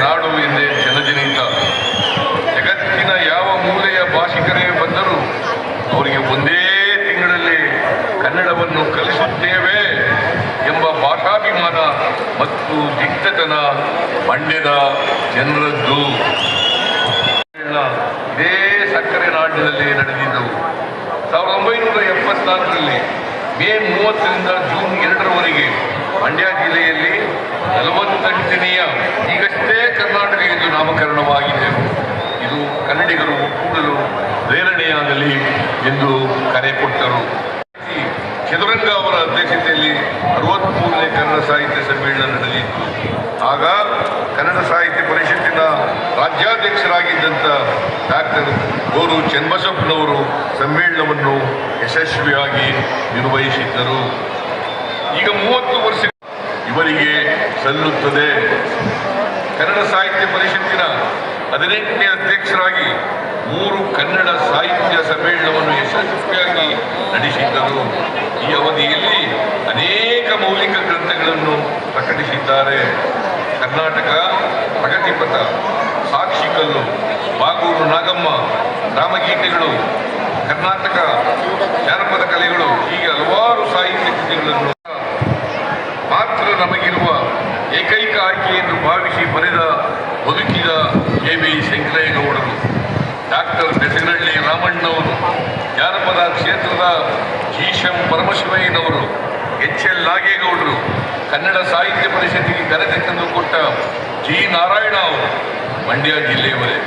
ನಾಡು ಎಂದೇ ಜನಜನಿತ. ಜಗತ್ತಿನ ಯಾವ ಮೂಲೆಯ ಭಾಷಿಕರೇ ಬಂದರೂ ಅವರಿಗೆ ಒಂದೇ ತಿಂಗಳಲ್ಲಿ ಕನ್ನಡವನ್ನು ಕಲಿಸುತ್ತೇವೆ ಎಂಬ ಭಾಷಾಭಿಮಾನ ಮತ್ತು ದಿಟ್ಟತನ ಮಂಡ್ಯದ ಜನರದ್ದು. ಇದೇ ಸಕ್ಕರೆ ನಾಡಿನಲ್ಲಿ ನಡೆದಿದ್ದವು ಸಾವಿರದ ಒಂಬೈನೂರ ಎಪ್ಪತ್ನಾಲ್ಕರಲ್ಲಿ ಮೇ ಮೂವತ್ತರಿಂದ ಜೂನ್ ಎರಡರವರೆಗೆ ಮಂಡ್ಯ ಜಿಲ್ಲೆಯಲ್ಲಿ ನಲವತ್ತೆಂಟನೆಯ ಈಗಷ್ಟೇ ಕರ್ನಾಟಕ ಎಂದು ನಾಮಕರಣವಾಗಿದೆ. ಇದು ಕನ್ನಡಿಗರು ಒಕ್ಕೂಡಲು ಪ್ರೇರಣೆಯಾಗಲಿ ಎಂದು ಕರೆ ಕೊಟ್ಟರು. ಚದುರಂಗ ಅವರ ಅಧ್ಯಕ್ಷತೆಯಲ್ಲಿ ಅರವತ್ಮೂರನೇ ಕನ್ನಡ ಸಾಹಿತ್ಯ ಸಮ್ಮೇಳನ ನಡೆದಿತ್ತು. ಆಗ ಕನ್ನಡ ಸಾಹಿತ್ಯ ಪರಿಷತ್ತಿನ ರಾಜ್ಯಾಧ್ಯಕ್ಷರಾಗಿದ್ದಂಥ ಡಾಕ್ಟರ್ ಗೋರು ಚನ್ನಬಸಪ್ಪನವರು ಸಮ್ಮೇಳನವನ್ನು ಯಶಸ್ವಿಯಾಗಿ ನಿರ್ವಹಿಸಿದ್ದರು. ಈಗ ಮೂವತ್ತು ವರ್ಷ ಇವರಿಗೆ ಸಲ್ಲುತ್ತದೆ. ಕನ್ನಡ ಸಾಹಿತ್ಯ ಪರಿಷತ್ತಿನ ಹದಿನೆಂಟನೇ ಅಧ್ಯಕ್ಷರಾಗಿ ಮೂರು ಕನ್ನಡ ಸಾಹಿತ್ಯ ಸಮ್ಮೇಳನವನ್ನು ಯಶಸ್ವಿಯಾಗಿ ನಡೆಸಿದ್ದರು. ಈ ಅವಧಿಯಲ್ಲಿ ಅನೇಕ ಮೌಲಿಕ ಗ್ರಂಥಗಳನ್ನು ಪ್ರಕಟಿಸಿದ್ದಾರೆ. ಕರ್ನಾಟಕ, ಪ್ರಗತಿಪಥ, ಸಾಕ್ಷಿಕಲ್ಲು, ಬಾಗೂರು ನಾಗಮ್ಮ, ರಾಮಗೀತೆಗಳು, ಕರ್ನಾಟಕ, ಜಾನಪದ ಕಲೆಗಳು, ಹೀಗೆ ಹಲವಾರು ಸಾಹಿತ್ಯ ಕೃತಿಗಳನ್ನು ಮಾತ್ರ ನಮಗಿರುವ ಏಕೈಕ ಆಯ್ಕೆಯನ್ನು ಭಾವಿಸಿ ಬರೆದ ಬದುಕಿದ ಎ ಬಿ ಶಂಕರೇಗೌಡರು ಡಾಕ್ಟರ್ ಬೆಸನಹಳ್ಳಿ ರಾಮಣ್ಣವರು, ಜಾನಪದ ಕ್ಷೇತ್ರದ ಜೀಶಂ ಪರಮಶಿವಯ್ಯನವರು, ಎಚ್ ಎಲ್ ನಾಗೇಗೌಡರು, ಕನ್ನಡ ಸಾಹಿತ್ಯ ಪರಿಷತ್ತಿಗೆ ಘನತೆ ತಂದುಕೊಟ್ಟ ಜಿ ನಾರಾಯಣ ಅವರು ಮಂಡ್ಯ ಜಿಲ್ಲೆಯವರೇ.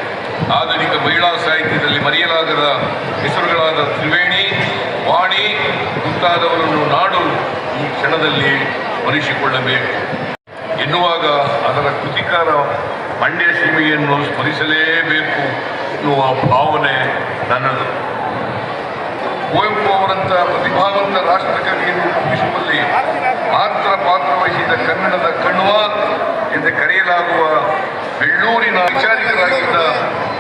ಆಧುನಿಕ ಮಹಿಳಾ ಸಾಹಿತ್ಯದಲ್ಲಿ ಮರೆಯಲಾಗದ ಹೆಸರುಗಳಾದ ತ್ರಿವೇಣಿ, ವಾಣಿ ಮುಂತಾದವರನ್ನು ನಾಡು ಈ ಕ್ಷಣದಲ್ಲಿ ಸ್ಮರಿಸಿಕೊಳ್ಳಬೇಕು ಎನ್ನುವಾಗ ಅದರ ಕೃತಿಕಾರ ಮಂಡ್ಯ ಸೀಮೆಯನ್ನು ಸ್ಮರಿಸಲೇಬೇಕು ಎನ್ನುವ ಭಾವನೆ ನನ್ನದು. ಕುವೆಂಪು ಅವರಂಥ ಪ್ರತಿಭಾವಂತ ರಾಷ್ಟ್ರಕವಿಯನ್ನು ರೂಪಿಸುವಲ್ಲಿ ಮಾತ್ರ ಪಾತ್ರವಹಿಸಿದ ಕನ್ನಡದ ಕಣ್ವ ಎಂದು ಕರೆಯಲಾಗುವ ಬೆಳ್ಳೂರಿನ ವಿಚಾರಿಕರಾಗಿದ್ದ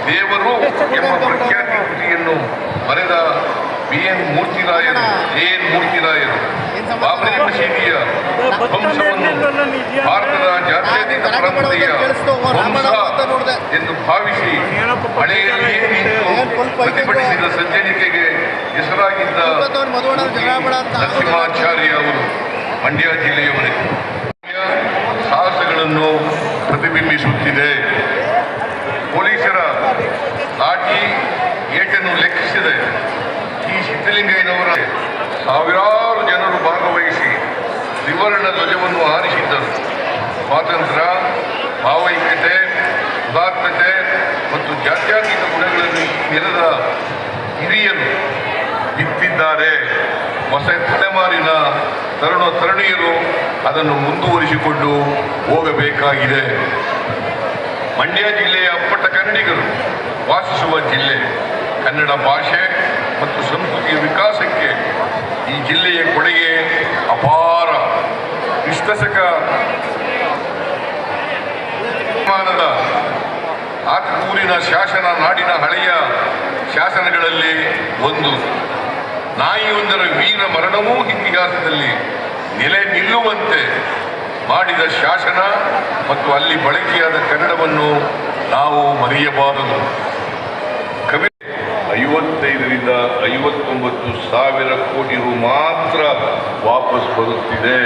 ದೇವರು ಎಂಬ ಪ್ರಖ್ಯಾತಿ ಕೃತಿಯನ್ನು ಬರೆದ ಬಿ. ಎನ್. ಮೂರ್ತಿರಾಯರು, ಎ. ಎನ್. ಮೂರ್ತಿರಾಯರು. ಬಾಬರಿ ಮಸೀದಿಯ ಭಾರತದ ಜಾತ್ಯತೀತ ಪರಂಪರೆಯ ಎಂದು ಭಾವಿಸಿ ಹಳೆಯಲ್ಲಿ ನಿಂತು ಪ್ರತಿಭಟಿಸಿದ ಸಜ್ಜನಿಕೆಗೆ ಹೆಸರಾಗಿದ್ದ ನರಸಿಂಹಾಚಾರ್ಯ ಅವರು ಮಂಡ್ಯ ಜಿಲ್ಲೆಯವರೇ. ಸಾಹಸಗಳನ್ನು ಪ್ರತಿಬಿಂಬಿಸುತ್ತಿದೆ. ಪೊಲೀಸರ ಲಾಠಿ ಏಟನ್ನು ಲೆಕ್ಕಿಸದೆ. ಈ ಸಿದ್ದಲಿಂಗಯ್ಯನವರ ಸಾವಿರಾರು ಜನರು ಭಾಗವಹಿಸಿ ತ್ರಿವರ್ಣ ಧ್ವಜವನ್ನು ಹಾರಿಸಿದ್ದರು. ಸ್ವಾತಂತ್ರ್ಯ, ಭಾವೈಕ್ಯತೆ, ಉದಾತ್ತತೆ ಮತ್ತು ಜಾತ್ಯಾತೀತ ಗುಣಗಳನ್ನು ಈ ನೆಲದ ಹಿರಿಯರು ಬಿತ್ತಿದ್ದಾರೆ. ಹೊಸ ತಲೆಮಾರಿನ ತರುಣ ತರುಣಿಯರು ಅದನ್ನು ಮುಂದುವರಿಸಿಕೊಂಡು ಹೋಗಬೇಕಾಗಿದೆ. ಮಂಡ್ಯ ಜಿಲ್ಲೆಯ ಅಪ್ಪಟ ಕನ್ನಡಿಗರು ವಾಸಿಸುವ ಜಿಲ್ಲೆ ಕನ್ನಡ ಭಾಷೆ ಮತ್ತು ಸಂಸ್ಕೃತಿಯ ವಿಕಾಸಕ್ಕೆ ಈ ಜಿಲ್ಲೆಯ ಕೊಡುಗೆ ಅಪಾರ ವಿಶ್ವಸಕ ಮಾನದ ಆತ್ಮೂರಿನ ಶಾಸನ ನಾಡಿನ ಹಳೆಯ ಶಾಸನಗಳಲ್ಲಿ ಒಂದು. ನಾಯಿಯೊಂದರ ವೀರ ಮರಣವೂ ಇತಿಹಾಸದಲ್ಲಿ ನೆಲೆ ನಿಲ್ಲುವಂತೆ ಮಾಡಿದ ಶಾಸನ ಮತ್ತು ಅಲ್ಲಿ ಬಳಕೆಯಾದ ಕನ್ನಡವನ್ನು ನಾವು ಮರೆಯಬಾರದು. ಐವತ್ತೊಂಬತ್ತು ಸಾವಿರ ಕೋಟಿ ರು ಮಾತ್ರ ವಾಪಸ್ ಬರುತ್ತಿದೆ.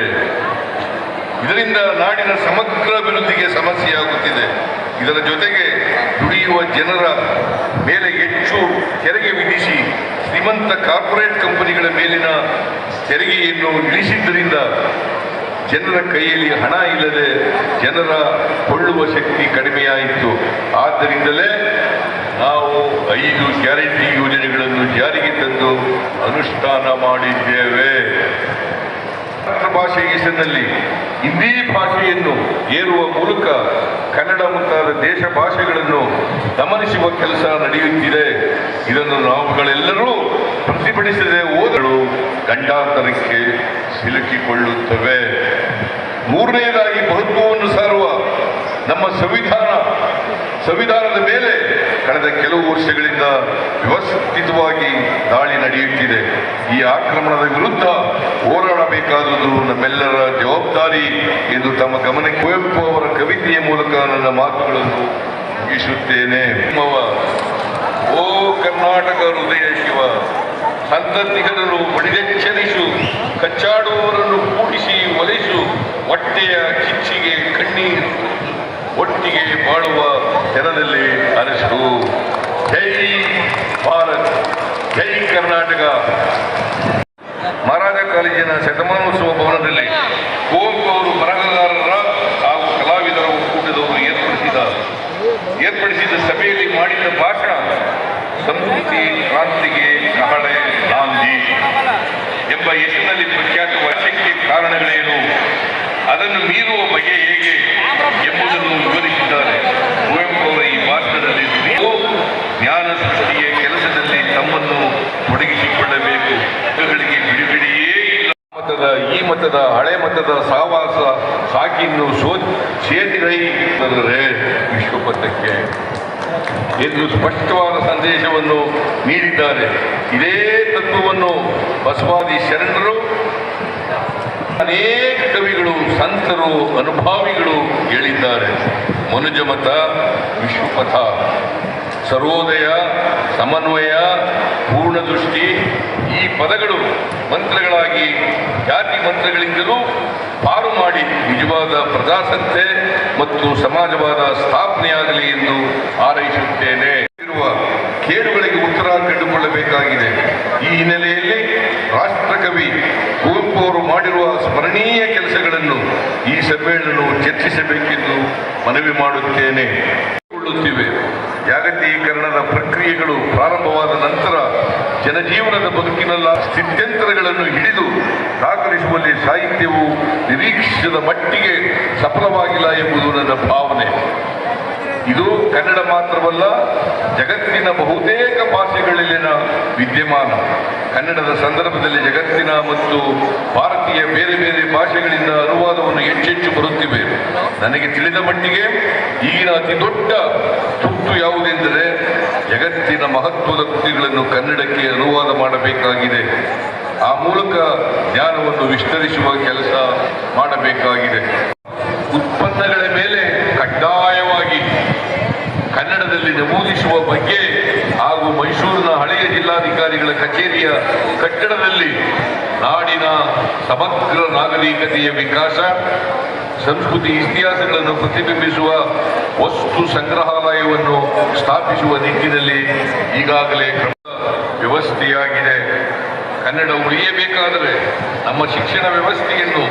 ಇದರಿಂದ ನಾಡಿನ ಸಮಗ್ರ ಅಭಿವೃದ್ಧಿಗೆ ಸಮಸ್ಯೆಯಾಗುತ್ತಿದೆ. ಇದರ ಜೊತೆಗೆ ದುಡಿಯುವ ಜನರ ಮೇಲೆ ಹೆಚ್ಚು ತೆರಿಗೆ ವಿಧಿಸಿ ಶ್ರೀಮಂತ ಕಾರ್ಪೊರೇಟ್ ಕಂಪನಿಗಳ ಮೇಲಿನ ತೆರಿಗೆಯನ್ನು ಇಳಿಸಿದ್ದರಿಂದ ಜನರ ಕೈಯಲ್ಲಿ ಹಣ ಇಲ್ಲದೆ ಜನರ ಕೊಳ್ಳುವ ಶಕ್ತಿ ಕಡಿಮೆಯಾಯಿತು. ಆದ್ದರಿಂದಲೇ ನಾವು ಐದು ಗ್ಯಾರಂಟಿ ಯೋಜನೆಗಳನ್ನು ಜಾರಿಗೆ ತಂದು ಅನುಷ್ಠಾನ ಮಾಡಿದ್ದೇವೆ. ಮಾತೃಭಾಷೆ ಭಾಷೆ ಹೆಸರಿನಲ್ಲಿ ಹಿಂದಿ ಭಾಷೆಯನ್ನು ಏರುವ ಮೂಲಕ ಕನ್ನಡ ಮುಂತಾದ ದೇಶ ಭಾಷೆಗಳನ್ನು ಗಮನಿಸುವ ಕೆಲಸ ನಡೆಯುತ್ತಿದೆ. ಇದನ್ನು ನಾವುಗಳೆಲ್ಲರೂ ಪ್ರತಿಭಟಿಸದೆ ಓದಲು ಗಂಡಾಂತರಕ್ಕೆ ಸಿಲುಕಿಕೊಳ್ಳುತ್ತವೆ. ಮೂರನೆಯದಾಗಿ ಮಹತ್ವವನ್ನು ಸಾರುವ ನಮ್ಮ ಸಂವಿಧಾನ, ಸಂವಿಧಾನದ ಮೇಲೆ ಕಳೆದ ಕೆಲವು ವರ್ಷಗಳಿಂದ ವ್ಯವಸ್ಥಿತವಾಗಿ ದಾಳಿ ನಡೆಯುತ್ತಿದೆ. ಈ ಆಕ್ರಮಣದ ವಿರುದ್ಧ ಹೋರಾಡಬೇಕಾದುದು ನಮ್ಮೆಲ್ಲರ ಜವಾಬ್ದಾರಿ ಎಂದು ತಮ್ಮ ಗಮನಕ್ಕೆ ಕುವೆಂಪು ಅವರ ಕವಿತೆಯ ಮೂಲಕ ನನ್ನ ಮಾತುಗಳನ್ನು ಮುಗಿಸುತ್ತೇನೆ. ಓ ಕರ್ನಾಟಕ ಹೃದಯ ಶಿವ, ಸಂತತಿಗರನ್ನು ಬಡಿದೆಚ್ಚರಿಸು ಕಚ್ಚಾಡುವವರನ್ನು ಕೂಡಿಸಿ ಒಲಿಸು, ಹೊಟ್ಟೆಯ ಕಿಚ್ಚಿಗೆ ಕಣ್ಣೀರು ಒಟ್ಟಿಗೆ ಬಾಳುವ ಜನರಲ್ಲಿ ಅನಿಸಿತು ಜೈ ಭಾರತ್, ಜೈ ಕರ್ನಾಟಕ. ಮಹಾರಾಜ ಕಾಲೇಜಿನ ಶತಮಾನೋತ್ಸವ ಭವನದಲ್ಲಿ ಕುವೆಂಪು ಅವರು ಬರಹಗಾರರ ಹಾಗೂ ಕಲಾವಿದರ ಒಕ್ಕೂಟದವರು ಏರ್ಪಡಿಸಿದ ಏರ್ಪಡಿಸಿದ ಸಭೆಯಲ್ಲಿ ಮಾಡಿದ ಭಾಷಣ ಸಂಸ್ಕೃತಿ ಕ್ರಾಂತಿಗೆ ನಾಳೆ ಗಾಂಧಿ ಎಂಬ ಹೆಸರಿನಲ್ಲಿ ಪ್ರಖ್ಯಾತವಾದಕ್ಕೆ ಕಾರಣಗಳೇನು? ಅದನ್ನು ಮೀರುವ ಬಗೆ ಹೇಗೆ ಎಂಬುದನ್ನು ವಿವರಿಸಿದ್ದಾರೆ ಕುವೆಂಪು ಈ ಭಾಷಣದಲ್ಲಿ ನೀವು ಜ್ಞಾನ ಸೃಷ್ಟಿಯ ಕೆಲಸದಲ್ಲಿ ತಮ್ಮನ್ನು ತೊಡಗಿಸಿಕೊಳ್ಳಬೇಕು. ಇಲ್ಲ. ಮತದ, ಈ ಮತದ, ಹಳೆ ಮತದ ಸಹವಾಸ ಸಾಕಿನ್ನು ಸೋ ಸೇತಿರೈ ಅಂದರೆ ವಿಶ್ವಪಥಕ್ಕೆ. ಎಂದು ಸ್ಪಷ್ಟವಾದ ಸಂದೇಶವನ್ನು ನೀಡಿದ್ದಾರೆ. ಇದೇ ತತ್ವವನ್ನು ಬಸವಾದಿ ಶರಣರು ಅನೇಕ ಕವಿಗಳು, ಸಂತರು, ಅನುಭಾವಿಗಳು ಹೇಳಿದ್ದಾರೆ. ಮನುಜಮತ ವಿಶ್ವಪಥ. ಸರ್ವೋದಯ ಸಮನ್ವಯ, ಪೂರ್ಣದೃಷ್ಟಿ ಈ ಪದಗಳು ಮಂತ್ರಗಳಾಗಿ, ಜಾತಿ ಮಂತ್ರಗಳಿಂದಲೂ ಪಾರು ಮಾಡಿ ನಿಜವಾದ ಪ್ರಜಾಸತ್ತೆ ಮತ್ತು ಸಮಾಜವಾದ ಸ್ಥಾಪನೆಯಾಗಲಿ ಎಂದು ಹಾರೈಸುತ್ತೇನೆ. ಇರುವ ಕೇಳುಗಳಿಗೆ ಉತ್ತರ ಕಂಡುಕೊಳ್ಳಬೇಕಾಗಿದೆ. ಈ ಹಿನ್ನೆಲೆಯಲ್ಲಿ ರಾಷ್ಟ್ರಕವಿ ಅವರು ಮಾಡಿರುವ ಸ್ಮರಣೀಯ ಕೆಲಸಗಳನ್ನು ಈ ಸಮ್ಮೇಳನವು ಚರ್ಚಿಸಬೇಕೆಂದು ಮನವಿ ಮಾಡುತ್ತೇನೆ. ಕೊಳ್ಳುತ್ತಿವೆ. ಜಾಗತೀಕರಣದ ಪ್ರಕ್ರಿಯೆಗಳು ಪ್ರಾರಂಭವಾದ ನಂತರ ಜನಜೀವನದ ಬದುಕಿನಲ್ಲ ಸ್ಥಿತ್ಯಂತರಗಳನ್ನು ಹಿಡಿದು ದಾಖಲಿಸುವಲ್ಲಿ ಸಾಹಿತ್ಯವು ನಿರೀಕ್ಷಿಸಿದ ಮಟ್ಟಿಗೆ ಸಫಲವಾಗಿಲ್ಲ ಎಂಬುದು ನನ್ನ ಭಾವನೆ. ಇದು ಕನ್ನಡ ಮಾತ್ರವಲ್ಲ, ಜಗತ್ತಿನ ಬಹುತೇಕ ಭಾಷೆಗಳಲ್ಲಿನ ವಿದ್ಯಮಾನ. ಕನ್ನಡದ ಸಂದರ್ಭದಲ್ಲಿ ಜಗತ್ತಿನ ಮತ್ತು ಭಾರತೀಯ ಬೇರೆ ಬೇರೆ ಭಾಷೆಗಳಿಂದ ಅನುವಾದವನ್ನು ಹೆಚ್ಚೆಚ್ಚು ಬರುತ್ತಿವೆ. ನನಗೆ ತಿಳಿದ ಮಟ್ಟಿಗೆ ಈಗಿನ ಅತಿ ದೊಡ್ಡ ತುಟ್ಟು ಯಾವುದೆಂದರೆ ಜಗತ್ತಿನ ಮಹತ್ವದ ಕೃತಿಗಳನ್ನು ಕನ್ನಡಕ್ಕೆ ಅನುವಾದ ಮಾಡಬೇಕಾಗಿದೆ. ಆ ಮೂಲಕ ಜ್ಞಾನವನ್ನು ವಿಸ್ತರಿಸುವ ಕೆಲಸ ಮಾಡಬೇಕಾಗಿದೆ. ಉತ್ಪನ್ನಗಳ ಮೇಲೆ ಕಡ್ಡಾಯವಾಗಿ ಕನ್ನಡದಲ್ಲಿ ನಮೂದಿಸುವ ಬಗ್ಗೆ ಹಾಗೂ ಮೈಸೂರಿನ ಹಳೆಯ ಜಿಲ್ಲಾಧಿಕಾರಿಗಳ ಕಚೇರಿಯ ಕಟ್ಟಡದಲ್ಲಿ ನಾಡಿನ ಸಮಗ್ರ ನಾಗರಿಕತೆಯ ವಿಕಾಸ, ಸಂಸ್ಕೃತಿ ಇತಿಹಾಸಗಳನ್ನು ಪ್ರತಿಬಿಂಬಿಸುವ ವಸ್ತು ಸಂಗ್ರಹಾಲಯವನ್ನು ಸ್ಥಾಪಿಸುವ ನಿಟ್ಟಿನಲ್ಲಿ ಈಗಾಗಲೇ ಕ್ರಮ ವ್ಯವಸ್ಥೆಯಾಗಿದೆ. ಕನ್ನಡ ಉಳಿಯಬೇಕಾದರೆ ನಮ್ಮ ಶಿಕ್ಷಣ ವ್ಯವಸ್ಥೆಯನ್ನು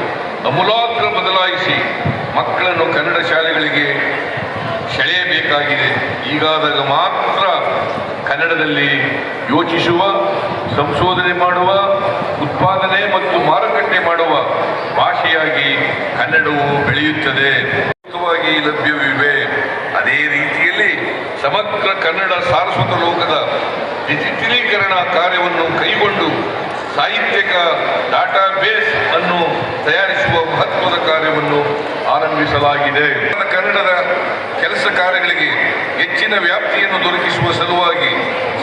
ಅಮೂಲಾಗ್ರ ಬದಲಾಯಿಸಿ ಮಕ್ಕಳನ್ನು ಕನ್ನಡ ಶಾಲೆಗಳಿಗೆ ಸೆಳೆಯಬೇಕಾಗಿದೆ ಈಗಾದಾಗ ಮಾತ್ರ ಕನ್ನಡದಲ್ಲಿ ಯೋಚಿಸುವ, ಸಂಶೋಧನೆ ಮಾಡುವ, ಉತ್ಪಾದನೆ ಮತ್ತು ಮಾರುಕಟ್ಟೆ ಮಾಡುವ ಭಾಷೆಯಾಗಿ ಕನ್ನಡವು ಬೆಳೆಯುತ್ತದೆ. ಲಭ್ಯವಿವೆ. ಅದೇ ರೀತಿಯಲ್ಲಿ ಸಮಗ್ರ ಕನ್ನಡ ಸಾರಸ್ವತ ಲೋಕದ ಡಿಜಿಟಲೀಕರಣ ಕಾರ್ಯವನ್ನು ಕೈಗೊಂಡು ಸಾಹಿತ್ಯಿಕ ಡಾಟಾ ಬೇಸ್ ಅನ್ನು ತಯಾರಿಸುವ ಮಹತ್ವದ ಕಾರ್ಯವನ್ನು ಆರಂಭಿಸಲಾಗಿದೆ. ಕನ್ನಡದ ಕೆಲಸ ಕಾರ್ಯಗಳಿಗೆ ಹೆಚ್ಚಿನ ವ್ಯಾಪ್ತಿಯನ್ನು ದೊರಕಿಸುವ ಸಲುವಾಗಿ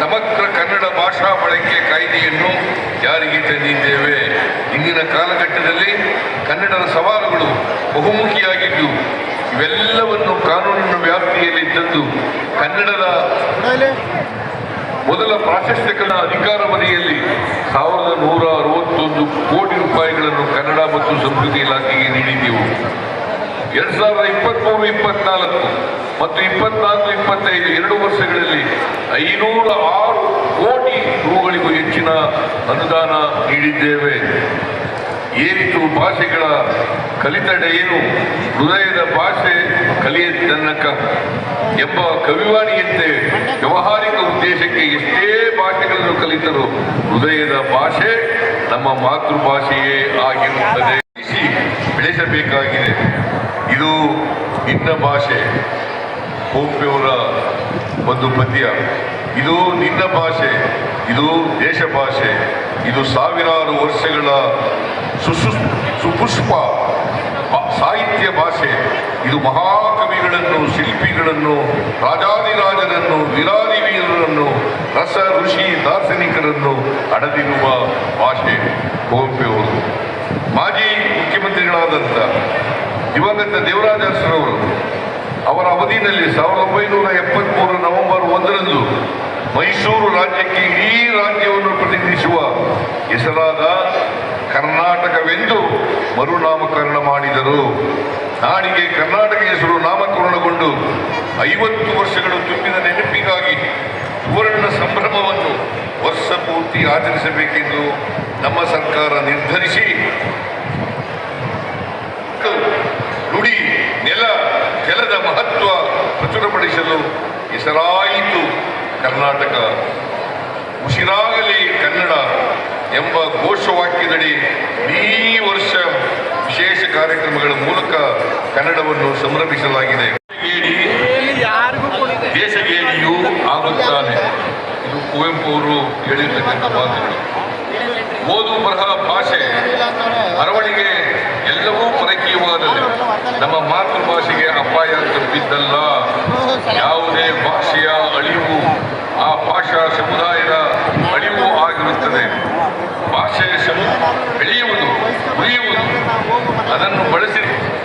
ಸಮಗ್ರ ಕನ್ನಡ ಭಾಷಾ ಬಳಕೆ ಕಾಯ್ದೆಯನ್ನು ಜಾರಿಗೆ ತಂದಿದ್ದೇವೆ. ಇಂದಿನ ಕಾಲಘಟ್ಟದಲ್ಲಿ ಕನ್ನಡದ ಸವಾಲುಗಳು ಬಹುಮುಖಿಯಾಗಿದ್ದು, ಇವೆಲ್ಲವನ್ನು ಕಾನೂನಿನ ವ್ಯಾಪ್ತಿಯಲ್ಲಿ ತಂದು ಕನ್ನಡದ ಮೊದಲ ಪ್ರಾಶಸ್ತ್ಯಕರ ಅಧಿಕಾರ ಮನೆಯಲ್ಲಿ ಸಾವಿರದ ನೂರ ಅರವತ್ತೊಂದು ಕೋಟಿ ರೂಪಾಯಿಗಳನ್ನು ಕನ್ನಡ ಮತ್ತು ಸಂಸ್ಕೃತಿ ಇಲಾಖೆಗೆ ನೀಡಿದ್ದೆವು. ಎರಡ್ ಸಾವಿರದ ಇಪ್ಪತ್ಮೂರು, ಇಪ್ಪತ್ನಾಲ್ಕು ಮತ್ತು ಇಪ್ಪತ್ನಾಲ್ಕು, ಇಪ್ಪತ್ತೈದು ಎರಡು ವರ್ಷಗಳಲ್ಲಿ ಐನೂರ ಆರು ಕೋಟಿ ರೂಗಳಿಗೂ ಹೆಚ್ಚಿನ ಅನುದಾನ ನೀಡಿದ್ದೇವೆ. ಏನಿತ್ತು ಭಾಷೆಗಳ ಕಲಿತಡೆ ಏನು? ಹೃದಯದ ಭಾಷೆ ಕಲಿಯ ಎಂಬ ಕವಿವಾಣಿಯಂತೆ ವ್ಯವಹಾರಿಕ ಉದ್ದೇಶಕ್ಕೆ ಎಷ್ಟೇ ಭಾಷೆಗಳನ್ನು ಕಲಿತರು ಹೃದಯದ ಭಾಷೆ ನಮ್ಮ ಮಾತೃಭಾಷೆಯೇ ಆಗಿರುತ್ತದೆ. ಬೆಳೆಸಿ ಬೆಳೆಸಬೇಕಾಗಿದೆ. ಇದು ನಿನ್ನ ಭಾಷೆ. ಪೋಂಪೆಯವರ ಒಂದು ಪದ್ಯ. ಇದು ನಿನ್ನ ಭಾಷೆ. ಇದು ದೇಶ ಭಾಷೆ. ಇದು ಸಾವಿರಾರು ವರ್ಷಗಳ ಸುಸು, ಸುಪುಷ್ಪ ಸಾಹಿತ್ಯ ಭಾಷೆ. ಇದು ಮಹಾಕವಿಗಳನ್ನು, ಶಿಲ್ಪಿಗಳನ್ನು ರಾಜಾದಿರಾಜರನ್ನು ವೀರಾದಿವೀರರನ್ನು ರಸ, ಋಷಿ, ದಾರ್ಶನಿಕರನ್ನು ಅಡದಿರುವ ಭಾಷೆ ಕುವೆಂಪು ಅವರು ಮಾಜಿ ಮುಖ್ಯಮಂತ್ರಿಗಳಾದಂಥ ದಿವಂಗತ ದೇವರಾಜ ಅರಸರವರು ಅವರ ಅವಧಿಯಲ್ಲಿ ಸಾವಿರದ ಒಂಬೈನೂರ ಎಪ್ಪತ್ಮೂರು ನವೆಂಬರ್ ಒಂದರಂದು ಮೈಸೂರು ರಾಜ್ಯಕ್ಕೆ ಇಡೀ ರಾಜ್ಯವನ್ನು ಪ್ರತಿನಿಧಿಸುವ ಹೆಸರಾದ ಕರ್ನಾಟಕವೆಂದು ಮರುನಾಮಕರಣ ಮಾಡಿದರು. ನಾಡಿಗೆ ಕರ್ನಾಟಕ ಹೆಸರು ನಾಮಕರಣಗೊಂಡು ಐವತ್ತು ವರ್ಷಗಳು ತುಂಬಿದ ನೆನಪಿಗಾಗಿ ಸುವರ್ಣ ಸಂಭ್ರಮವನ್ನು ವರ್ಷ ಪೂರ್ತಿ ಆಚರಿಸಬೇಕೆಂದು ನಮ್ಮ ಸರ್ಕಾರ ನಿರ್ಧರಿಸಿ ನುಡಿ ನೆಲ ಜಲದ ಮಹತ್ವ ಪ್ರಚುರಪಡಿಸಲು ಹೆಸರಾಯಿತು ಕರ್ನಾಟಕ. ಉಸಿರಾಗಲಿ ಕನ್ನಡ ಎಂಬ ಘೋಷವಾಕ್ಯದಡಿ ಈ ವರ್ಷ ವಿಶೇಷ ಕಾರ್ಯಕ್ರಮಗಳ ಮೂಲಕ ಕನ್ನಡವನ್ನು ಸಂಭ್ರಮಿಸಲಾಗಿದೆ. ದೇಶಗೇಡಿಯೂ ಆಗುತ್ತಾನೆ. ಇದು ಕುವೆಂಪು ಅವರು ಹೇಳಿರ್ತಕ್ಕಂಥ ಮಾತುಗಳು. ನಮ್ಮ ಮಾತೃಭಾಷೆಗೆ ಅಪಾಯ ತಪ್ಪಿದ್ದಲ್ಲ ಯಾವುದೇ ಭಾಷೆಯ ಅಳಿವು ಆ ಭಾಷಾ ಸಮುದಾಯದ ಅಳಿವು ಆಗಿರುತ್ತದೆ. ಭಾಷೆಯ ಬೆಳೆಯುವುದು ಉಳಿಯುವುದು ಅದನ್ನು ಬಳಸಿ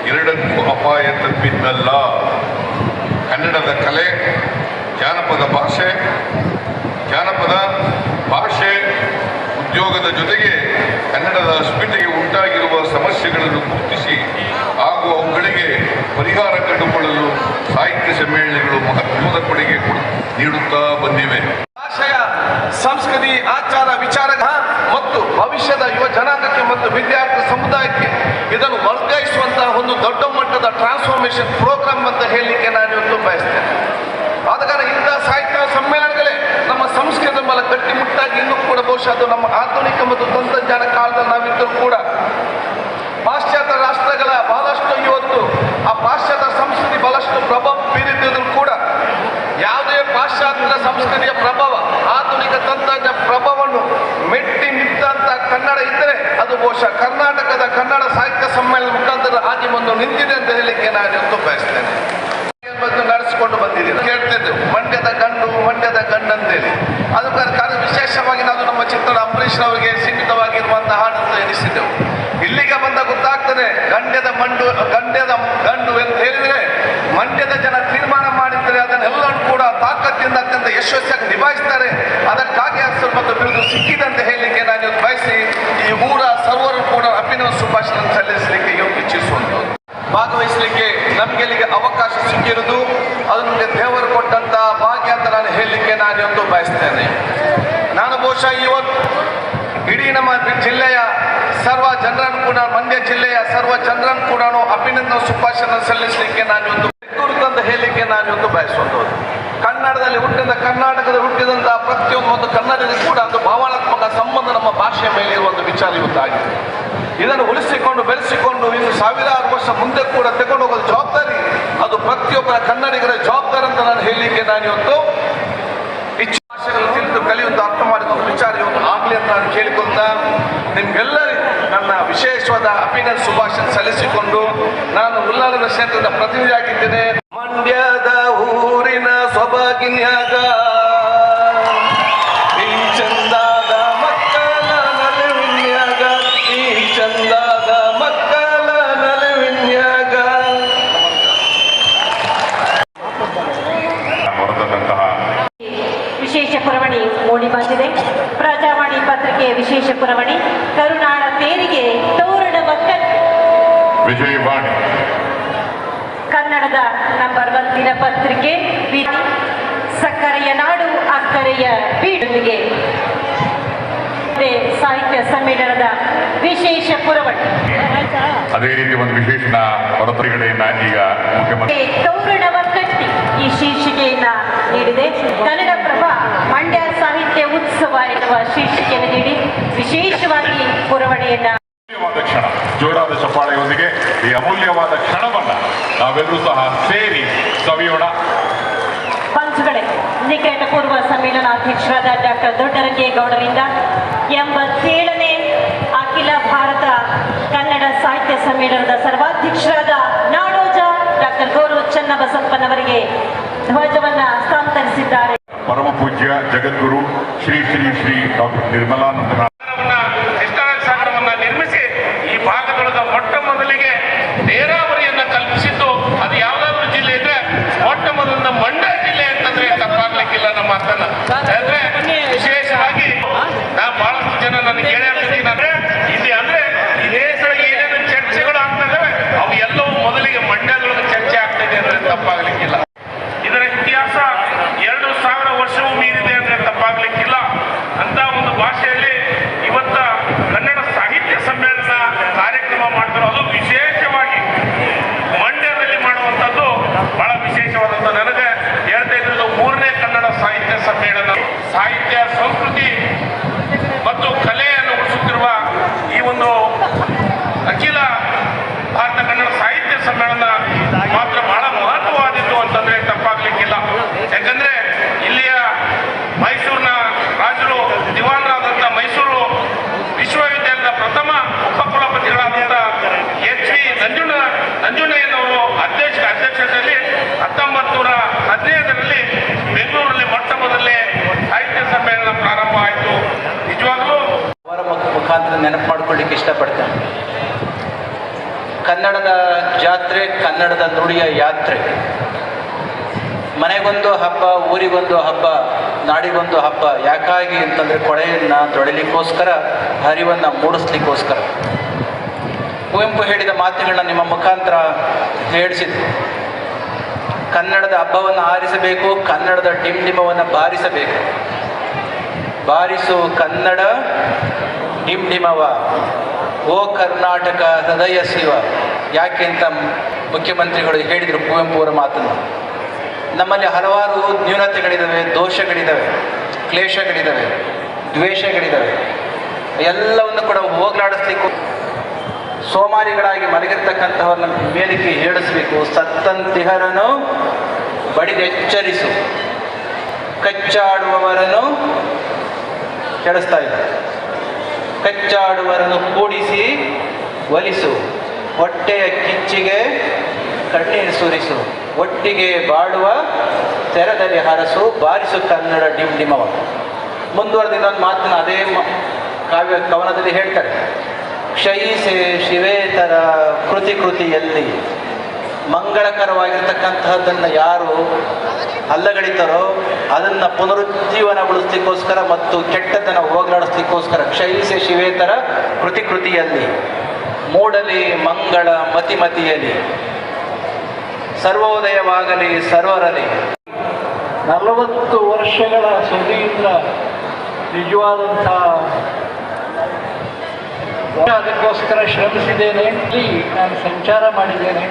ಎರಡಕ್ಕೂ ಅಪಾಯ ತಪ್ಪಿದ್ದಲ್ಲ ಕನ್ನಡದ ಕಲೆ, ಜಾನಪದ ಭಾಷೆ ಜಾನಪದ ಭಾಷೆ ಉದ್ಯೋಗದ ಜೊತೆಗೆ ಕನ್ನಡದ ಅಸ್ಮಿತೆಗೆ ಉಂಟಾಗಿರುವ ಸಮಸ್ಯೆಗಳನ್ನು ಗುರುತಿಸಿ ಹಾಗೂ ಅವುಗಳಿಗೆ ಪರಿಹಾರ ಕಂಡುಕೊಳ್ಳಲು ಸಾಹಿತ್ಯ ಸಮ್ಮೇಳನಗಳು ಮಹತ್ವದ ಕೊಡುಗೆ ಕೊಡು- ನೀಡುತ್ತಾ ಬಂದಿವೆ. ಭಾಷೆಯ ಸಂಸ್ಕೃತಿ, ಆಚಾರ ವಿಚಾರ ಮತ್ತು ಭವಿಷ್ಯದ ಯುವ ಜನಾಂಗಕ್ಕೆ ಮತ್ತು ವಿದ್ಯಾರ್ಥಿ ಸಮುದಾಯಕ್ಕೆ ಇದನ್ನು ವರ್ಗಾಯಿಸುವಂತಹ ಒಂದು ದೊಡ್ಡ ಮಟ್ಟದ ಟ್ರಾನ್ಸ್ಫಾರ್ಮೇಶನ್ ಪ್ರೋಗ್ರಾಮ್ ಅಂತ ಹೇಳಲಿಕ್ಕೆ ನಾನು ಇವತ್ತು ಬಯಸ್ತೇನೆ. ಆದ ಕಾರಣ ಇಂತಹ ಸಾಹಿತ್ಯ ಸಮ್ಮೇಳನಗಳೇ ನಮ್ಮ ಸಂಸ್ಕೃತಿ ಮೇಲೆ ಗಟ್ಟಿಮುಟ್ಟಾಗಿ ಇನ್ನೂ ಕೂಡ ಬಹುಶಃ ಅದು ನಮ್ಮ ಆಧುನಿಕ ಮತ್ತು ತಂತ್ರಜ್ಞಾನ ಕಾಲದಲ್ಲಿ ನಾವಿದ್ದರೂ ಕೂಡ ಪಾಶ್ಚಾತ್ಯ ರಾಷ್ಟ್ರಗಳ ಇವತ್ತು ಆ ಪಾಶ್ಚಾತ್ಯ ಸಂಸ್ಕೃತಿ ಬಹಳಷ್ಟು ಪ್ರಭಾವ ಬೀರಿದ್ರು ಕೂಡ ಯಾವುದೇ ಪಾಶ್ಚಾತ್ಯ ಸಂಸ್ಕೃತಿಯ ಪ್ರಭಾವ, ಆಧುನಿಕ ತಂತ್ರಜ್ಞ ಪ್ರಭಾವವನ್ನು ಮೆಟ್ಟಿ ನಿಂತ ಕನ್ನಡ ಇದ್ದರೆ ಅದು ಬಹುಶಃ ಕರ್ನಾಟಕದ ಕನ್ನಡ ಸಾಹಿತ್ಯ ಸಮ್ಮೇಳನ ಮುಖಾಂತರ ಆಗಿ ಬಂದು ನಿಂತಿದೆ ಅಂತ ಹೇಳಲಿಕ್ಕೆ ನಾನು ಇವತ್ತು ಬಯಸ್ತೇನೆ. ನಡೆಸಿಕೊಂಡು ಬಂದಿದ್ದೀನಿ. ಕೇಳ್ತಿದ್ದೆವು ಮಂಡ್ಯದ ಗಂಡು ಮಂಡ್ಯದ ಗಂಡು ಅಂತೇಳಿ ಅದಕ್ಕೆ ಕಾರಣ ವಿಶೇಷವಾಗಿ ನಾವು ನಮ್ಮ ಚಿತ್ರ ಅಂಬರೀಶ್ ಅವರಿಗೆ ಮಂಡು ಗಂಡ್ಯದ ಗಂಡು ಎಂದು ಹೇಳಿದರೆ ಮಂಡ್ಯದ ಜನ ತೀರ್ಮಾನ ಮಾಡಿದರೆ ಅದನ್ನೆಲ್ಲರೂ ಕೂಡ ತಾಕತ್ತಿಂದ ಅತ್ಯಂತ ಯಶಸ್ವಿಯಾಗಿ ನಿಭಾಯಿಸ್ತಾರೆ. ಅದಕ್ಕಾಗಿ ಅದು ಮತ್ತು ಬಿರುದು ಸಿಕ್ಕಿದಂತೆ ಹೇಳಲಿಕ್ಕೆ ನಾನು ಬಯಸಿ ಈ ಊರ ಸರ್ವರು ಕೂಡ ಅಭಿನವ ಸುಭಾಷಣ ಸಲ್ಲಿಸಲಿಕ್ಕೆ ಇಚ್ಛಿಸುವಂಥದ್ದು. ಭಾಗವಹಿಸಲಿಕ್ಕೆ ನಮಗೆ ಇಲ್ಲಿಗೆ ಅವಕಾಶ ಸಿಕ್ಕಿರುವುದು, ಅದು ನಮಗೆ ದೇವರು ಕೊಟ್ಟಂತ ಭಾಗ್ಯ ಅಂತ ನಾನು ಹೇಳಲಿಕ್ಕೆ ನಾನು ಇವತ್ತು ಬಯಸ್ತೇನೆ. ನಾನು ಬಹುಶಃ ಇವತ್ತು ಇಡೀ ನಮ್ಮ ಜಿಲ್ಲೆಯ ಸರ್ವ ಜನರನ್ನು ಕೂಡ ಮಂಡ್ಯ ಜಿಲ್ಲೆಯ ಸರ್ವ ಜನರನ್ನು ಕೂಡ ಅಭಿನಂದನ ಸುಭಾಷಣ ಸಲ್ಲಿಸಲಿಕ್ಕೆ ನಾನು ಇವತ್ತು ಬೆಂಗಳೂರು ಅಂತ ಹೇಳಲಿಕ್ಕೆ ನಾನು ಇವತ್ತು ಬಯಸುವಂಥದ್ದು. ಕನ್ನಡದಲ್ಲಿ ಹುಟ್ಟಿದ ಕರ್ನಾಟಕದ ಹುಟ್ಟಿದಂತಹ ಪ್ರತಿಯೊಂದು ಒಂದು ಕನ್ನಡದಲ್ಲಿ ಕೂಡ ಒಂದು ಭಾವನಾತ್ಮಕ ಸಂಬಂಧ ನಮ್ಮ ಭಾಷೆಯ ಮೇಲೆ ಒಂದು ವಿಚಾರ ಇವತ್ತಾಗಿದೆ. ಇದನ್ನು ಉಳಿಸಿಕೊಂಡು, ಬೆಳೆಸಿಕೊಂಡು, ಇನ್ನು ಸಾವಿರಾರು ವರ್ಷ ಮುಂದೆ ಕೂಡ ತಗೊಂಡು ಹೋಗೋದು ಜವಾಬ್ದಾರಿ. ಅದು ಪ್ರತಿಯೊಬ್ಬರ ಕನ್ನಡಿಗರ ಜವಾಬ್ದಾರಿ ಅಂತ ನಾನು ಹೇಳಲಿಕ್ಕೆ ನಾನು ಇವತ್ತು ಇಚ್ಛೆ ಭಾಷೆಗಳು ತಿಳಿದು ಕಲಿಯುವಂತ ಅರ್ಥ ಮಾಡಿಕೊಂಡು ವಿಚಾರ ಇವತ್ತು ಆಗಲಿ ಅಂತ ನಾನು ಕೇಳಿಕೊಳ್ತಾ ನಿಮ್ಗೆಲ್ಲರಿಗೂ ನನ್ನ ವಿಶೇಷವಾದ ಅಭಿನಂದ ಶುಭಾಶಯ ಸಲ್ಲಿಸಿಕೊಂಡು ನಾನು ಉಲ್ಲಾಳದ ಕ್ಷೇತ್ರದ ಪ್ರತಿನಿಧಿಯಾಗಿದ್ದೇನೆ. ಮಂಡ್ಯದ ಊರಿನ ಸೊಬಗಿನ್ಯಾಗ ಪುರವಣಿ ಕರುನಾಡ ತೇರಿಗೆ ತೋರಣ ವಿಜಯವಾಣಿ. ಕನ್ನಡದ ನಂಬರ್ ಒನ್ ದಿನಪತ್ರಿಕೆ ಸಕ್ಕರೆಯ ನಾಡು ಅಕ್ಕರೆಯ ಬೀಡೊಂದಿಗೆ. ಇದೆ ಸಾಹಿತ್ಯ ಸಮ್ಮೇಳನದ ವಿಶೇಷ ಪುರವಣಿ. ಅದೇ ರೀತಿ ಒಂದು ವಿಶೇಷ ಹೊರತುರಿಗಡೆಯನ್ನ ಈಗ ಮುಖ್ಯಮಂತ್ರಿ ತೋರಣವ ಕಟ್ಟಿ ಈ ಶೀರ್ಷಿಕೆಯನ್ನ ನೀಡಿದೆ. ಕನ್ನಡ ಪ್ರಭ ಮಂಡ್ಯ ಸಾಹಿತ್ಯ ಉತ್ಸವ ಎನ್ನುವ ಶೀರ್ಷಿಕೆಯನ್ನು ನೀಡಿ ವಿಶೇಷವಾಗಿ ಪುರವಣಿಯನ್ನ ಅಮೂಲ್ಯವಾದ ಕ್ಷಣ ಜೋರಾದ ಚಪ್ಪಾಳೆಯೊಂದಿಗೆ ಈ ಅಮೂಲ್ಯವಾದ ಕ್ಷಣವನ್ನ ನಾವೆಲ್ಲರೂ ಸಹ ಸೇರಿ ಸವಿಯೋಣ. ಪಂಚುಗಳೇ ನಿಕಟ ಪೂರ್ವ ಸಮ್ಮೇಳನಾಧ್ಯಕ್ಷರಾದ ಡಾಕ್ಟರ್ ದೊಡ್ಡರಂಗೇಗೌಡರಿಂದ ಎಂಬತ್ತೇಳನೇ ಅಖಿಲ ಭಾರತ ಕನ್ನಡ ಸಾಹಿತ್ಯ ಸಮ್ಮೇಳನದ ಸರ್ವಾಧ್ಯಕ್ಷರಾದ ನಾಡೋಜ ಡಾಕ್ಟರ್ ಗೌರವ ಚನ್ನಬಸಪ್ಪನವರಿಗೆ ಧ್ವಜವನ್ನ ಹಸ್ತಾಂತರಿಸಿದ್ದಾರೆ ಜಗದ್ಗುರು ಶ್ರೀ ಶ್ರೀ ಶ್ರೀ ಡಾಕ್ಟರ್ ನಿರ್ಮಲಾನಂದನ ಕೃಷ್ಣರಾಜ ಸಾಗರವನ್ನ ನಿರ್ಮಿಸಿ ಈ ಭಾಗದೊಳಗ ಮೊಟ್ಟ ಮೊದಲಿಗೆ ನೀರಾವರಿಯನ್ನ ಕಲ್ಪಿಸಿದ್ದು ಅದು ಯಾವ್ದಾದ್ರು ಜಿಲ್ಲೆ ಇದ್ರೆ ಮೊಟ್ಟ ಮೊದಲಿನ ಮಂಡ್ಯ ಜಿಲ್ಲೆ ಅಂತಂದ್ರೆ ತಪ್ಪಾಗ್ಲಿಕ್ಕಿಲ್ಲ ನಮ್ಮ ಮಾತನ್ನ ಅಂದ್ರೆ ವಿಶೇಷವಾಗಿ ನಾ ಬಹಳಷ್ಟು ಜನ ನನಗೆ ಕೇಳಿರ್ತೀನಿ ಅಂದ್ರೆ ಇಲ್ಲಿ ಅಂದ್ರೆ ಈ ದೇಶದೊಳಗೆ ಏನೇನು ಚರ್ಚೆಗಳು ಆಗ್ತಾ ಇದಾವೆ ಅವು ಎಲ್ಲವೂ ಮೊದಲಿಗೆ ಮಂಡ್ಯದೊಳಗೆ ಚರ್ಚೆ ಆಗ್ತಾ ಇದೆ ಅಂದ್ರೆ ತಪ್ಪಾಗ್ಲಿಕ್ಕಿಲ್ಲ ಇದರ ಇತಿಹಾಸ ಎರಡು ಸಾವಿರ ವರ್ಷವೂ ಮೀರಿದೆ ಅಂದ್ರೆ ತಪ್ಪಾಗ್ಲಿಕ್ಕಿಲ್ಲ ಅಂತ ಒಂದು ಭಾಷೆಯಲ್ಲಿ ಇವತ್ತ ಕನ್ನಡ ಸಾಹಿತ್ಯ ಸಮ್ಮೇಳನ ಕಾರ್ಯಕ್ರಮ ಮಾಡ್ತಾರೆ ಅದು ವಿಶೇಷವಾಗಿ ಮಂಡ್ಯದಲ್ಲಿ ಮಾಡುವಂಥದ್ದು ಬಹಳ ವಿಶೇಷವಾದಂಥ ನನಗೆ ಹೇಳ್ತಾ ಇದ್ದು ಮೂರನೇ ಕನ್ನಡ ಸಾಹಿತ್ಯ ಸಮ್ಮೇಳನ ಸಾಹಿತ್ಯ ಸಂಸ್ಕೃತಿ ಮತ್ತು ಕಲೆಯನ್ನು ಉಳಿಸುತ್ತಿರುವ ಈ ಒಂದು ಅಖಿಲ ಭಾರತ ಕನ್ನಡ ಸಾಹಿತ್ಯ ಸಮ್ಮೇಳನ ಮಾತ್ರ ಬಹಳ ಮಹತ್ವವಾದಿತ್ತು ಅಂತಂದ್ರೆ ತಪ್ಪಾಗ್ಲಿಕ್ಕಿಲ್ಲ ಯಾಕಂದ್ರೆ ಇಲ್ಲಿಯ ಮೈಸೂರಿನ ರಾಜರು ದಿವಾನರಾದಂಥ ಮೈಸೂರು ವಿಶ್ವವಿದ್ಯಾಲಯದ ಪ್ರಥಮ ಉಪಕುಲಪತಿಗಳಾದಂಥ ಎಚ್ ವಿ ನಂಜುಂಡ ನಂಜುಂಡಯ್ಯನವರು ಅಧ್ಯಕ್ಷ ಅಧ್ಯಕ್ಷತೆಯಲ್ಲಿ ಹತ್ತೊಂಬತ್ತು ನೂರ ಹದಿನೈದರಲ್ಲಿ ಬೆಂಗಳೂರಲ್ಲಿ ಮೊಟ್ಟ ಮೊದಲನೇ ಸಾಹಿತ್ಯ ಸಮ್ಮೇಳನ ಪ್ರಾರಂಭ ಆಯಿತು ನಿಜವಾಗ್ಲೂ ಅವರ ಮುಖ- ಮುಖಾಂತರ ನೆನಪು ಮಾಡ್ಕೊಳ್ಳಿಕ್ಕೆ ಇಷ್ಟಪಡ್ತೇನೆ ಕನ್ನಡದ ಜಾತ್ರೆ ಕನ್ನಡದ ನುಡಿಯ ಯಾತ್ರೆ. ಮನೆಗೊಂದು ಹಬ್ಬ, ಊರಿಗೊಂದು ಹಬ್ಬ, ನಾಡಿಗೊಂದು ಹಬ್ಬ, ಯಾಕಾಗಿ ಅಂತಂದರೆ ಕೊಳೆಯನ್ನು ತೊಳಿಲಿಕ್ಕೋಸ್ಕರ, ಹರಿವನ್ನು ಮೂಡಿಸ್ಲಿಕ್ಕೋಸ್ಕರ. ಕುವೆಂಪು ಹೇಳಿದ ಮಾತುಗಳನ್ನ ನಿಮ್ಮ ಮುಖಾಂತರ ಹೇಳಿಸಿದ್ರು ಕನ್ನಡದ ಹಬ್ಬವನ್ನು ಆರಿಸಬೇಕು, ಕನ್ನಡದ ಡಿಂಡಿಮವನ್ನು ಬಾರಿಸಬೇಕು. ಬಾರಿಸು ಕನ್ನಡ ಡಿಂಡಿಮವ ಓ ಕರ್ನಾಟಕ ಹೃದಯ ಶಿವ. ಯಾಕೆ ಅಂತ ಮುಖ್ಯಮಂತ್ರಿಗಳು ಹೇಳಿದರು ಕುವೆಂಪು ಅವರ ಮಾತನ್ನು. ನಮ್ಮಲ್ಲಿ ಹಲವಾರು ನ್ಯೂನತೆಗಳಿದ್ದಾವೆ ದೋಷಗಳಿದ್ದಾವೆ ಕ್ಲೇಶಗಳಿದ್ದಾವೆ ದ್ವೇಷಗಳಿದ್ದಾವೆ ಎಲ್ಲವನ್ನು ಕೂಡ ಹೋಗ್ಲಾಡಿಸ್ಲಿಕ್ಕೂ ಸೋಮಾರಿಗಳಾಗಿ ಮಲಗಿರ್ತಕ್ಕಂಥವ್ರನ್ನ ಮೇಲಕ್ಕೆ ಹೇಳಿಸ್ಬೇಕು ಸತ್ತಂತಿಹರನು ಬಡಿದೆಚ್ಚರಿಸು ಕಚ್ಚಾಡುವವರನ್ನು ಕೆಡಿಸ್ತಾ ಇದ್ದಾರೆ ಕಚ್ಚಾಡುವರನ್ನು ಕೂಡಿಸಿ ಒಲಿಸು. ಹೊಟ್ಟೆಯ ಕಿಚ್ಚಿಗೆ ಕಣ್ಣೀರು ಸುರಿಸು. ಒಟ್ಟಿಗೆ ಬಾಳುವ ತೆರದಲ್ಲಿ ಹರಸು. ಬಾರಿಸು ಕನ್ನಡ ಡಿಮವ. ಮುಂದುವರೆದ ಇನ್ನೊಂದು ಮಾತನ್ನು ಅದೇ ಕಾವ್ಯ ಕವನದಲ್ಲಿ ಹೇಳ್ತಾರೆ. ಕ್ಷಯಿಸೆ ಶಿವೇತರ ಕೃತಿ ಕೃತಿಯಲ್ಲಿ. ಮಂಗಳಕರವಾಗಿರ್ತಕ್ಕಂತಹದ್ದನ್ನು ಯಾರು ಅಲ್ಲಗಳಿತಾರೋ ಅದನ್ನು ಪುನರುಜ್ಜೀವನಗೊಳಿಸ್ಲಿಕ್ಕೋಸ್ಕರ ಮತ್ತು ಕೆಟ್ಟದನ್ನು ಹೋಗಲಾಡಿಸ್ಲಿಕ್ಕೋಸ್ಕರ ಕ್ಷಯಿಸೆ ಶಿವೇತರ ಕೃತಿ ಕೃತಿಯಲ್ಲಿ. ಮೂಡಲಿ ಮಂಗಳ ಮತಿಮತಿಯಲಿ ಸರ್ವೋದಯವಾಗಲಿ ಸರ್ವರಲಿ ನಲವತ್ತು ವರ್ಷಗಳ ಸುದೀಂದ್ರ ನಿಜವಾದಂಥ ಅದಕ್ಕೋಸ್ಕರ ಶ್ರಮಿಸಿದ್ದೇನೆ. ಇಲ್ಲಿ ನಾನು ಸಂಚಾರ ಮಾಡಿದ್ದೇನೆ.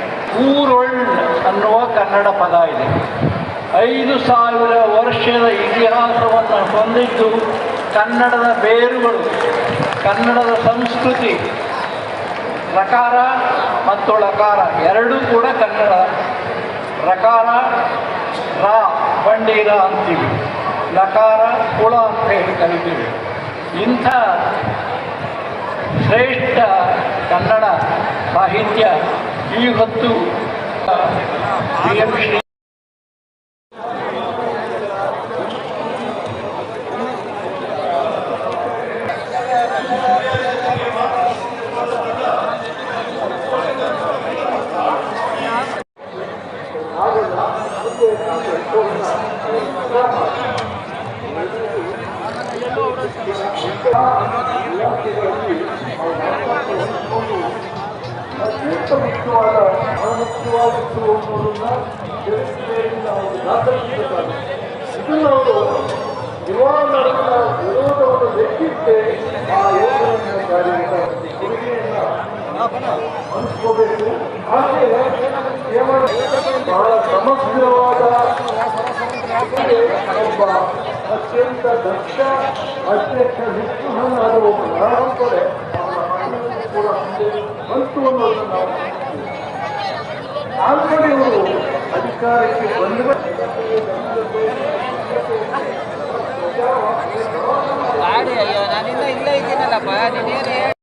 ಊರೊಳ್ ಅನ್ನುವ ಕನ್ನಡ ಪದ ಇದೆ. ಐದು ಸಾವಿರ ವರ್ಷದ ಇತಿಹಾಸವನ್ನು ಹೊಂದಿದ್ದು ಕನ್ನಡದ ಬೇರುಗಳು, ಕನ್ನಡದ ಸಂಸ್ಕೃತಿ. ರಕಾರ ಮತ್ತು ಲಕಾರ, ಎರಡೂ ಕೂಡ ಕನ್ನಡ. ರಕಾರ, ರಾ ಬಂಡೀರ ಅಂತೀವಿ. ಲಕಾರ, ಕುಳ ಅಂತ ಹೇಳಿ ಕರಿತೀವಿ. ಇಂಥ ಶ್ರೇಷ್ಠ ಕನ್ನಡ ಸಾಹಿತ್ಯ ಈ ಹೊತ್ತು. ಶ್ರೀ ಇದನ್ನು ಅವರು ನಿವಾರಣೆ ವಿರೋಧವನ್ನು ಲೆಕ್ಕಿస్తే ಆ ಯೋಜನೆಯನ್ನು ಹಂಚ್ಕೋಬೇಕು ಬಹಳ ಸಮಗ್ರವಾದ ಒಬ್ಬ ಅತ್ಯಂತ ದಕ್ಷ, ಅಧ್ಯಕ್ಷ ನಿಷ್ಠುರನಾದ ಒಬ್ಬ ಅವರ ಮಕ್ಕಳಿಗೂ ಕೂಡ ಬಂತು ಇವರು ಅಧಿಕಾರಕ್ಕೆ ಬಂದ ಗಾಡಿ ಅಯ್ಯೋ ನಾನಿನ್ನ ಇಲ್ಲೇ ಇದ್ದೀನಲ್ಲಪ್ಪ ನೀನೇನು